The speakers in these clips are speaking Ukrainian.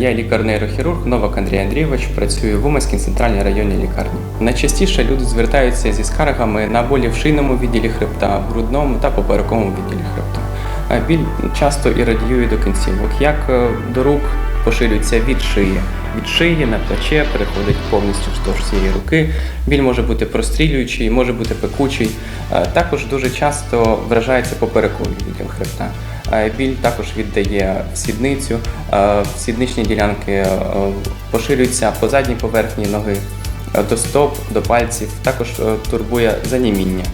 Я лікар-нейрохірург Новак Андрій Андрійович, працюю в Уманській центральній районній лікарні. Найчастіше люди звертаються зі скаргами на болі в шийному відділі хребта, грудному та поперековому відділі хребта. Біль часто і радіює до кінцівок, як е, до рук поширюється від шиї. Від шиї на плече переходить повністю вздовж цієї руки. Біль може бути прострілюючий, може бути пекучий. Е, Також дуже часто вражається поперековий відділ хребта. Е, Біль також віддає в сідницю, е, в сідничні ділянки е, поширюються по задній поверхні ноги, е, до стоп, до пальців. Також е, турбує заніміння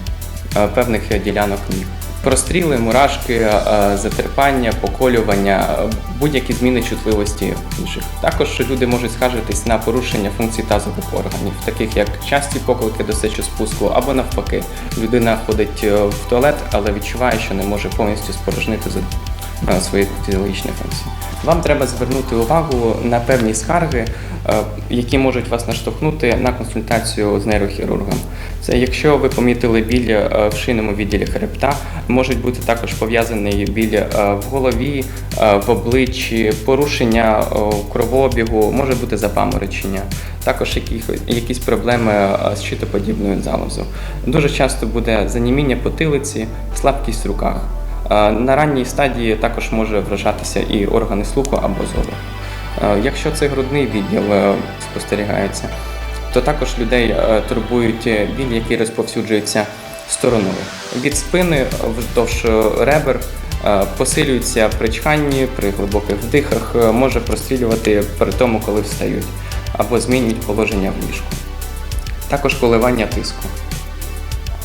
е, певних е, ділянок ніг. Простріли, мурашки, е, затерпання, поколювання, е, будь-які зміни чутливості інших. Також люди можуть скаржитись на порушення функцій тазових органів, таких як часті поклики до сечоспуску або навпаки. Людина ходить е, в туалет, але відчуває, що не може повністю спорожнити е, свої фізіологічні функції. Вам треба звернути увагу на певні скарги, е, які можуть вас наштовхнути на консультацію з нейрохірургом. Це якщо ви помітили біль е, в шийному відділі хребта, можуть бути також пов'язаний біль в голові, в обличчі, порушення кровообігу, може бути запаморочення, також якісь проблеми з щитоподібною залозу. Дуже часто буде заніміння потилиці, слабкість в руках. На ранній стадії також може вражатися і органи слуху або зору. Якщо це грудний відділ е, спостерігається, то також людей е, турбують е, біль, який розповсюджується стороною. Від спини вздовж ребер посилюється при чханні, при глибоких вдихах, може прострілювати при тому, коли встають, або змінюють положення в ліжку. Також коливання тиску.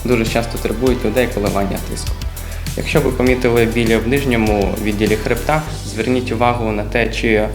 Дуже часто турбують людей коливання тиску. Якщо ви помітили біль в нижньому відділі хребта, зверніть увагу на те, чи е,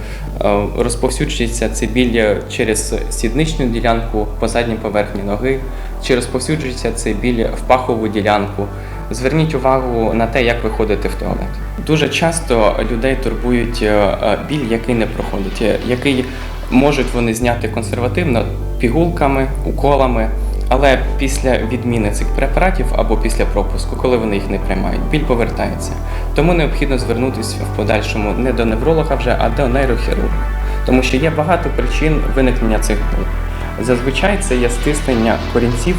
розповсюджується цей біль через сідничну ділянку по задній поверхні ноги, чи розповсюджується цей біль в пахову ділянку. Зверніть увагу на те, як ви ходите в туалет. Дуже часто людей турбують е, е, біль, який не проходить, який можуть вони зняти консервативно пігулками, уколами. Але після відміни цих препаратів або після пропуску, коли вони їх не приймають, біль повертається. Тому необхідно звернутися в подальшому не до невролога вже, а до нейрохірурга. Тому що є багато причин виникнення цих болей. Зазвичай це є стиснення корінців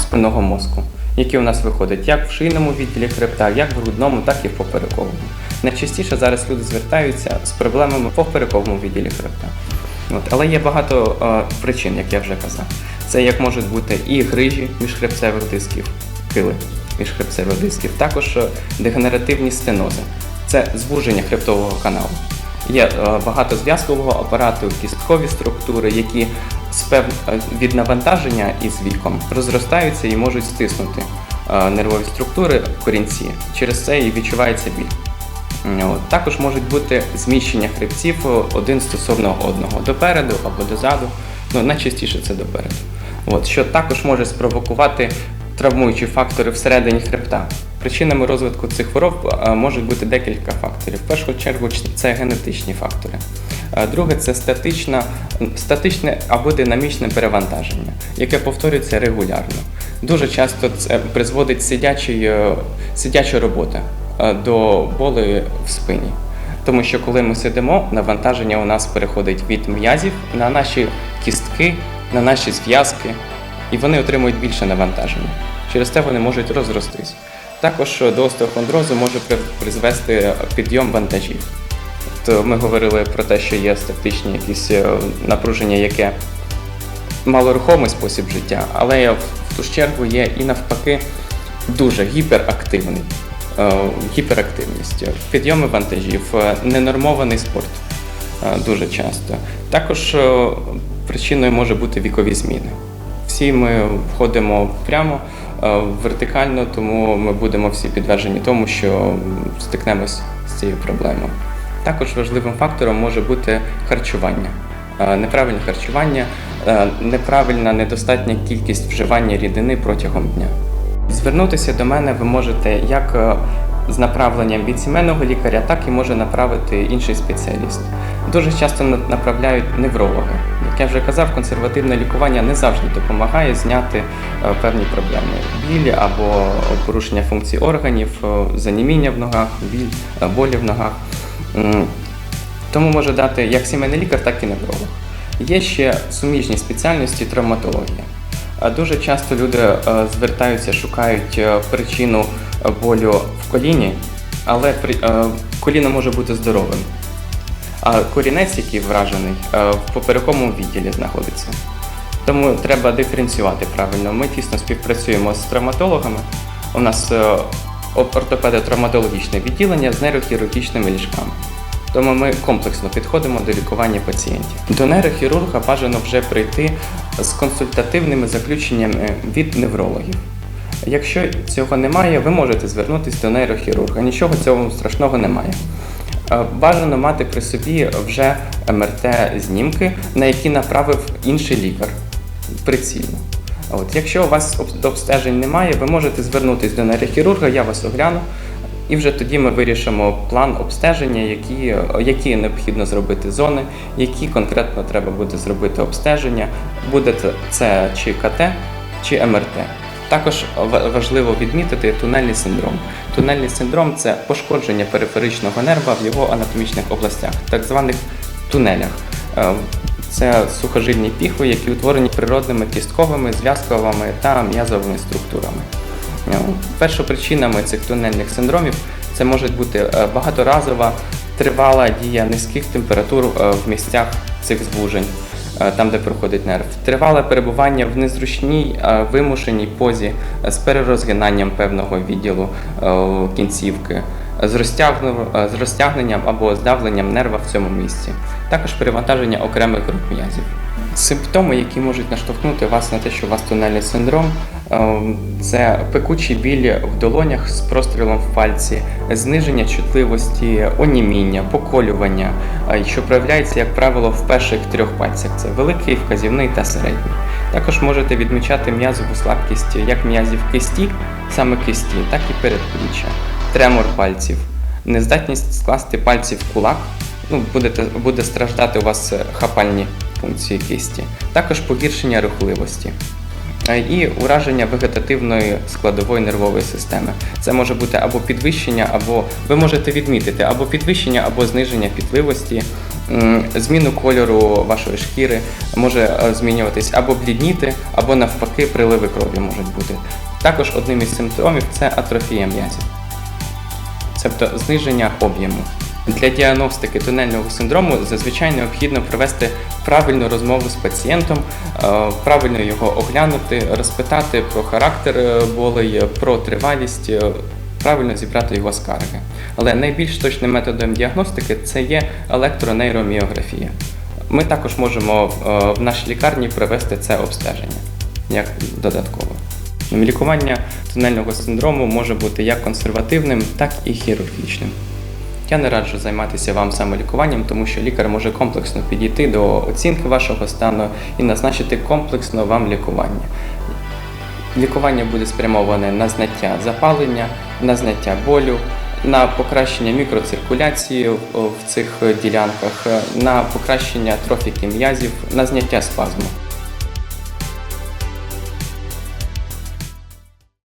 спинного мозку, які у нас виходять як в шийному відділі хребта, як в грудному, так і в поперековому. Найчастіше зараз люди звертаються з проблемами в поперековому відділі хребта. От. Але є багато е, причин, як я вже казав. Це як можуть бути і грижі міжхребцевих дисків, кили міжхребцевих дисків, також е, дегенеративні стенози, це звуження хребтового каналу. Є е, багато зв'язкового апарату, кісткові структури, які е, від навантаження із віком розростаються і можуть стиснути нервові структури корінці. Через це і відчувається біль. Також можуть бути зміщення хребців один стосовно одного допереду або дозаду. Ну, найчастіше це допереду. От, що також може спровокувати травмуючі фактори всередині хребта. Причинами розвитку цих хвороб е, можуть бути декілька факторів. В першу чергу це генетичні фактори. Е, Друге це статична, статичне або динамічне перевантаження, яке повторюється регулярно. Дуже часто це призводить сидячий, е, сидяча робота до боли в спині. Тому що коли ми сидимо, навантаження у нас переходить від м'язів на наші кістки, на наші зв'язки, і вони отримують більше навантаження. Через це вони можуть розростись. Також до остеохондрозу може призвести підйом вантажів. То ми говорили про те, що є статичні якісь е, напруження, яке малорухомий спосіб життя, але в ту ж чергу є і навпаки дуже гіперактивний. е, Гіперактивність, підйоми вантажів, е, ненормований спорт е, дуже часто. Також е, причиною може бути вікові зміни. Всі ми входимо прямо е, вертикально, тому ми будемо всі підтверджені тому, що стикнемось з цією проблемою. Також важливим фактором може бути харчування. Е, Неправильне харчування, е, неправильна недостатня кількість вживання рідини протягом дня. Звернутися до мене ви можете як з направленням від сімейного лікаря, так і може направити інший спеціаліст. Дуже часто направляють неврологи. Я вже казав, консервативне лікування не завжди допомагає зняти е, певні проблеми: біль або порушення функцій органів, е, заніміння в ногах, біль, е, болі в ногах. Тому може дати як сімейний лікар, так і невролог. Є ще суміжні спеціальності травматологія. Дуже часто люди звертаються, шукають причину болю в коліні, але коліно може бути здоровим. А корінець, який вражений, е, в поперековому відділі знаходиться. Тому треба диференціювати правильно. Ми тісно співпрацюємо з травматологами. У нас е, ортопедо-травматологічне відділення з нейрохірургічними ліжками. Тому ми комплексно підходимо до лікування пацієнтів. До нейрохірурга бажано вже прийти з консультативними заключеннями від неврологів. Якщо цього немає, ви можете звернутися до нейрохірурга. Нічого цього страшного немає. Е, Бажано мати при собі вже МРТ-знімки, на які направив інший лікар прицільно. От, якщо у вас обстежень немає, ви можете звернутися до нейрохірурга, я вас огляну, і вже тоді ми вирішимо план обстеження, які, які необхідно зробити зони, які конкретно треба буде зробити обстеження, буде це чи КТ, чи МРТ. Також важливо відмітити тунельний синдром. Тунельний синдром це пошкодження периферичного нерва в його анатомічних областях, так званих тунелях. Е, Це сухожильні піхви, які утворені природними кістковими, зв'язковими та м'язовими структурами. Е, Першопричинами цих тунельних синдромів це може бути е, багаторазова тривала дія низьких температур в місцях цих звужень, там, де проходить нерв, тривале перебування в незручній е, вимушеній позі е, з перерозгинанням певного відділу е, кінцівки, з, е, розтягненням або здавленням нерва в цьому місці, також перевантаження окремих груп м'язів. Симптоми, які можуть наштовхнути вас на те, що у вас тунельний синдром, е, це пекучий біль в долонях з прострілом в пальці, зниження чутливості, оніміння, поколювання, е, що проявляється, як правило, в перших трьох пальцях: це великий, вказівний та середній. Також можете відмічати м'язову слабкість як м'язів кисті, саме кисті, так і передпліччя, тремор пальців, нездатність скласти пальці в кулак, ну, будете, буде страждати у вас хапальні функції кисті, також погіршення рухливості. Е, І ураження вегетативної складової нервової системи. Це може бути або підвищення, або ви можете відмітити або підвищення, або зниження пітливості, зміну кольору вашої шкіри може е, змінюватись або блідніти, або навпаки приливи крові можуть бути. Також одним із симптомів це атрофія м'язів тобто зниження об'єму. Для діагностики тунельного синдрому зазвичай необхідно провести правильну розмову з пацієнтом, е, правильно його оглянути, розпитати про характер е, болей, про тривалість, е, правильно зібрати його скарги. Але найбільш точним методом діагностики це є електронейроміографія. Ми також можемо в нашій лікарні провести це обстеження як додатково. Лікування тунельного синдрому може бути як консервативним, так і хірургічним. Я не раджу займатися вам самолікуванням, тому що лікар може комплексно підійти до оцінки вашого стану і назначити комплексно вам лікування. Лікування буде спрямоване на зняття запалення, на зняття болю, на покращення мікроциркуляції в цих ділянках, на покращення трофіки м'язів, на зняття спазму.